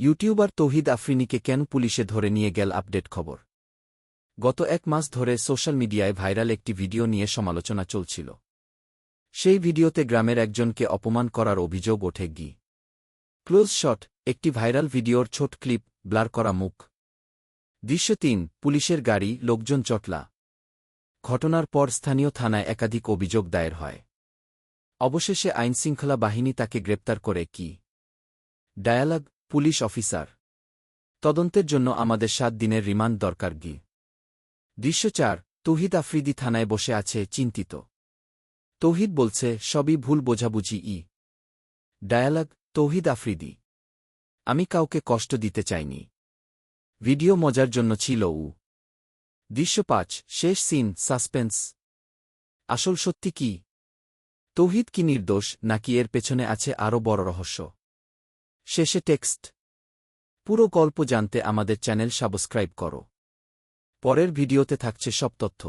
YouTuber তৌহিদ আফরিনিকে কেন পুলিশে ধরে নিয়ে গেল আপডেট খবর? গত এক মাস ধরে সোশ্যাল মিডিয়ায় ভাইরাল একটি ভিডিও নিয়ে সমালোচনা চলছিল। সেই ভিডিওতে গ্রামের একজনকে অপমান করার অভিযোগ ওঠে গি। ক্লোজ শট, একটি ভাইরাল ভিডিওর ছোট ক্লিপ, ব্লার করা মুখ। দৃশ্য তিন, পুলিশের গাড়ি, লোকজন চটলা। ঘটনার পর স্থানীয় থানায় একাধিক অভিযোগ দায়ের হয়। অবশেষে আইনশৃঙ্খলা বাহিনী তাকে গ্রেপ্তার করে কি? Dialogue police officer. তদন্তের জন্য আমাদের সাত দিনের রিমান্ড দরকার, গি। দৃশ্য চার, তৌহিদ আফ্রিদি থানায় বসে আছে চিন্তিত। তৌহিদ বলছে, সবই ভুল বোঝাবুঝি, ই। ডায়ালগ, তৌহিদ আফ্রিদি। আমি কাউকে কষ্ট দিতে চাইনি। ভিডিও মজার জন্য ছিল, উ। দৃশ্য পাঁচ, শেষ সিন, সাসপেন্স। আসল সত্যি কি? তৌহিদ কি নির্দোষ, নাকি এর পেছনে আছে আরও বড় রহস্য? শেষে টেক্সট। পুরো গল্প জানতে আমাদের চ্যানেল সাবস্ক্রাইব করো। পরের ভিডিওতে থাকছে সব তথ্য।